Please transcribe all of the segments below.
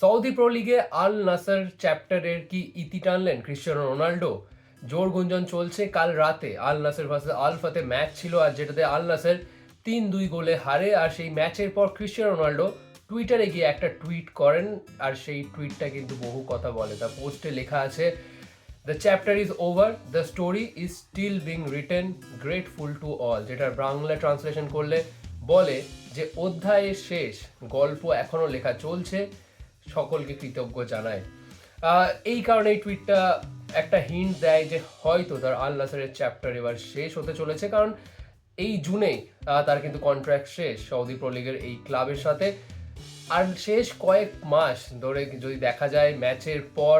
Saudi pro লিগে আল নাসার চ্যাপ্টারের কি ইতি টানলেন ক্রিশ্চিয়ানো রোনাল্ডো? জোর গুঞ্জন চলছে কাল রাতে। Al Nassr versus Al Fateh match ছিল আর যেটাতে আল নাসের তিন দুই গোলে হারে আর সেই ম্যাচের পর ক্রিশ্চিয়ানো রোনাল্ডো টুইটারে গিয়ে একটা টুইট করেন আর সেই টুইটটা কিন্তু বহু কথা বলে। তার পোস্টে লেখা আছে the chapter is over the story is still being written grateful to all যেটার বাংলা ট্রান্সলেশন করলে বলে যে, অধ্যায়ের শেষ গল্প এখনও লেখা চলছে সকলকে কৃতজ্ঞ জানায় এই কারণে এই টুইটটা একটা হিন্ট দেয় যে হয়তো তার আল নাসারের চ্যাপ্টার এবার শেষ হতে চলেছে কারণ এই আহ, তার কিন্তু কন্ট্রাক্ট শেষ সৌদি প্রো লিগের এই ক্লাবের সাথে। আর শেষ কয়েক মাস ধরে যদি দেখা যায় ম্যাচের পর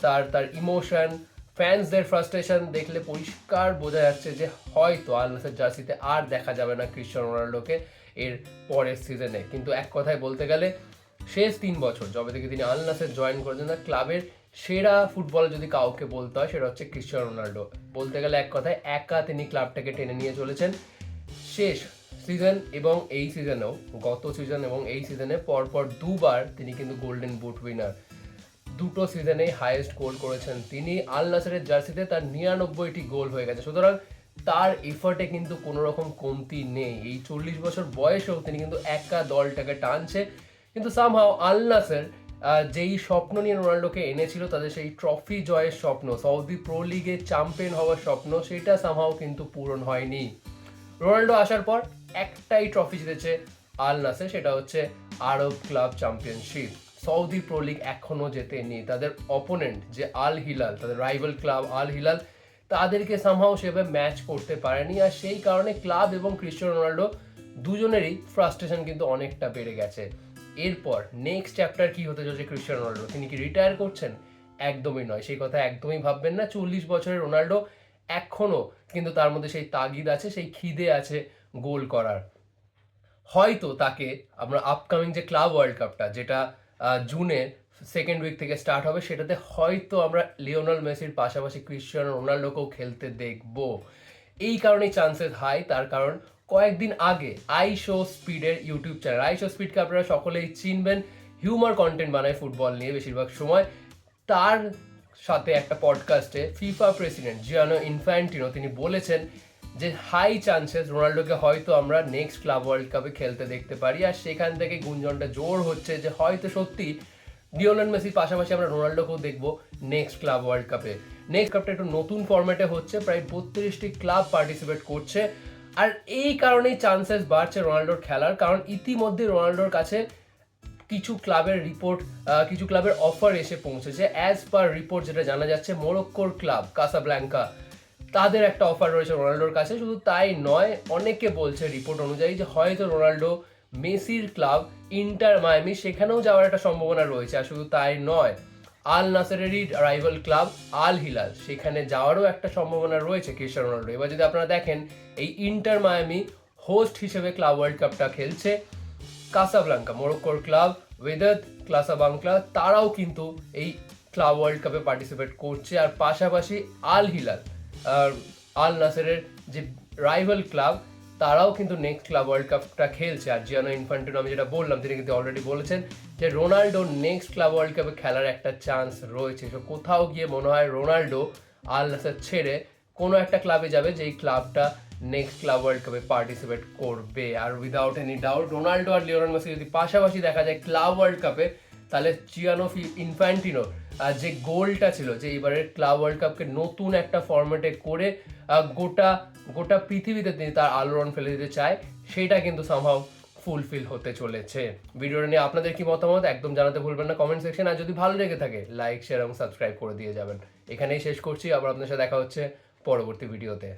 তার তার ইমোশন ফ্যান্সদের ফ্রাস্ট্রেশন দেখলে পরিষ্কার বোঝা যাচ্ছে যে হয়তো আল নাসের জার্সিতে আর দেখা যাবে না ক্রিশ্চিয়ানো রোনাল্ডোকে এর পরের সিজনে কিন্তু এক কথায় বলতে গেলে শেষ তিন বছর, যবে থেকে তিনি আল নাসের জয়েন করেছেন, তার ক্লাবের সেরা ফুটবল যদি কাউকে বলতে হয়, সেটা হচ্ছে ক্রিশ্চিয়ানো রোনাল্ডো বলতে গেলে এক কথায়, একা তিনি ক্লাবটাকে টেনে নিয়ে চলেছেন। শেষ সিজন এবং এই সিজনেও গত সিজন এবং এই সিজনে পরপর দুবার তিনি কিন্তু গোল্ডেন বুট উইনার দুটো সিজনেই হাইয়েস্ট গোল করেছেন তিনি। আল নাসারের জার্সিতে তার নিরানব্বইটি গোল হয়ে গেছে। সুতরাং তার এফার্টে কিন্তু কোনো রকম কমতি নেই। এই চল্লিশ বছর বয়সেও তিনি কিন্তু একা দলটাকে টানছে। কিন্তু সামহাও আল নাসের যেই স্বপ্ন নিয়ে রোনাল্ডোকে এনেছিল, তাদের সেই ট্রফি জয়ের স্বপ্ন, সৌদি প্রো লিগে চ্যাম্পিয়ন হওয়ার স্বপ্ন, সেটা সামহাও কিন্তু পূরণ হয়নি। রোনাল্ডো আসার পর একটাই ট্রফি জিতেছে আল নাসে সেটা হচ্ছে Arab club championship Saudi Pro League এখনও জেতেনি। তাদের অপোনেন্ট যে আল হিলাল, তাদের রাইভাল ক্লাব আল হিলাল, তাদেরকে সামহাও সেভাবে ম্যাচ করতে পারেনি। আর সেই কারণে ক্লাব এবং ক্রিস্টিয়ানো রোনাল্ডো দুজনেরই ফ্রাস্ট্রেশন কিন্তু অনেকটা বেড়ে গেছে। এরপর নেক্সট চ্যাপ্টার কি হতে চলেছে ক্রিস্টিয়ানো রোনাল্ডো তিনি কি রিটায়ার করছেন? একদমই নয়। সেই কথা একদমই ভাববেন না। চল্লিশ বছরের রোনাল্ডো এখনও কিন্তু তার মধ্যে সেই তাগিদ আছে, সেই খিদে আছে গোল করার। হয়তো তাকে আমরা আপকামিং যে ক্লাব ওয়ার্ল্ড কাপটা যেটা জুনে সেকেন্ড উইক থেকে স্টার্ট হবে, সেটাতে হয়তো আমরা লিওনাল মেসির পাশাপাশি ক্রিশ্চিয়ানো রোনাল্ডোকেও খেলতে দেখব। এই কারণেই চান্সেস হাই তার কারণ কয়েকদিন আগে আই শো স্পিডের ইউটিউব চ্যানেল আই শো স্পিডকে আপনারা সকলেই চিনবেন। হিউমার কন্টেন্ট বানায় ফুটবল নিয়ে বেশিরভাগ সময়। তার সাথে একটা পডকাস্টে ফিফা প্রেসিডেন্ট জিয়ানো ইনফ্যান্টিনো তিনি বলেছেন যে হাই চান্সেস রোনাল্ডোকে হয়তো আমরা নেক্সট ক্লাব ওয়ার্ল্ড কাপে খেলতে দেখতে পারি। আর সেখান থেকে গুঞ্জনটা জোর হচ্ছে যে, হয়তো সত্যি লিওনেল মেসির পাশাপাশি আমরা রোনাল্ডোকেও দেখব নেক্সট ক্লাব ওয়ার্ল্ড কাপে নেক্সট কাপটা একটু নতুন ফর্ম্যাটে হচ্ছে। প্রায় বত্রিশটি ক্লাব পার্টিসিপেট করছে। আর এই কারণেই চান্সেস বাড়ছে রোনাল্ডোর খেলার, কারণ ইতিমধ্যে রোনাল্ডোর কাছে কিছু ক্লাবের রিপোর্ট কিছু ক্লাবের অফার এসে পৌঁছেছে। অ্যাজ পার রিপোর্ট যেটা জানা যাচ্ছে মোরক্কোর ক্লাব কাসাব্ল্যাঙ্কা তাদের একটা অফার রয়েছে রোনাল্ডোর কাছে। শুধু তাই নয়, অনেকে বলছে রিপোর্ট অনুযায়ী যে হয়তো রোনাল্ডো মেসির ক্লাব ইন্টার মায়ামি সেখানেও যাওয়ার একটা সম্ভাবনা রয়েছে। আর শুধু তাই নয় আল নাসারেরই রাইভাল ক্লাব আল হিলাল। সেখানে যাওয়ারও একটা সম্ভাবনা রয়েছে ক্রিস্টিয়ানো রোনাল্ডো এবার যদি আপনারা দেখেন, এই ইন্টার মায়ামি হোস্ট হিসেবে ক্লাব ওয়ার্ল্ড কাপটা খেলছে কাসাব্লাঙ্কা, মোরক্কোর ক্লাব ওয়েদাত ক্লাসাবাংলা, তারাও কিন্তু এই ক্লাব ওয়ার্ল্ড কাপে পার্টিসিপেট করছে। আর পাশাপাশি আল হিলাল আর আল নাসেরের যে রাইভাল ক্লাব তারাও কিন্তু নেক্সট ক্লাব ওয়ার্ল্ড কাপটা খেলছে। আর জিয়ানো ইনফান্টিনো আমি যেটা বললাম তিনি কিন্তু অলরেডি বলেছেন যে রোনাল্ডো নেক্সট ক্লাব ওয়ার্ল্ড কাপে খেলার একটা চান্স রয়েছে। তো কোথাও গিয়ে মনে হয় রোনাল্ডো আল নাসের ছেড়ে কোনো একটা ক্লাবে যাবে যেই ক্লাবটা নেক্সট ক্লাব ওয়ার্ল্ড কাপে পার্টিসিপেট করবে। আর উইদাউট এনি ডাউট রোনাল্ডো আর লিওনাল মেসি যদি পাশাপাশি দেখা যায় ক্লাব ওয়ার্ল্ড কাপে তাহলে চিয়ানো ইনফ্যান্টিনো আহ, যে গোলটা ছিল, যে এবারের ক্লাব ওয়ার্ল্ড কাপকে নতুন একটা ফরম্যাটে করে গোটা গোটা পৃথিবীতে তিনি তার আলোড়ন ফেলে দিতে চায়, সেটা কিন্তু সম্ভব ফুলফিল হতে চলেছে। ভিডিওটা নিয়ে আপনাদের কি মতামত একদম জানাতে ভুলবেন না কমেন্ট সেকশন আর যদি ভালো লেগে থাকে লাইক শেয়ার এবং সাবস্ক্রাইব করে দিয়ে যাবেন। এখানেই শেষ করছি, আবার আপনার সাথে দেখা হচ্ছে পরবর্তী ভিডিওতে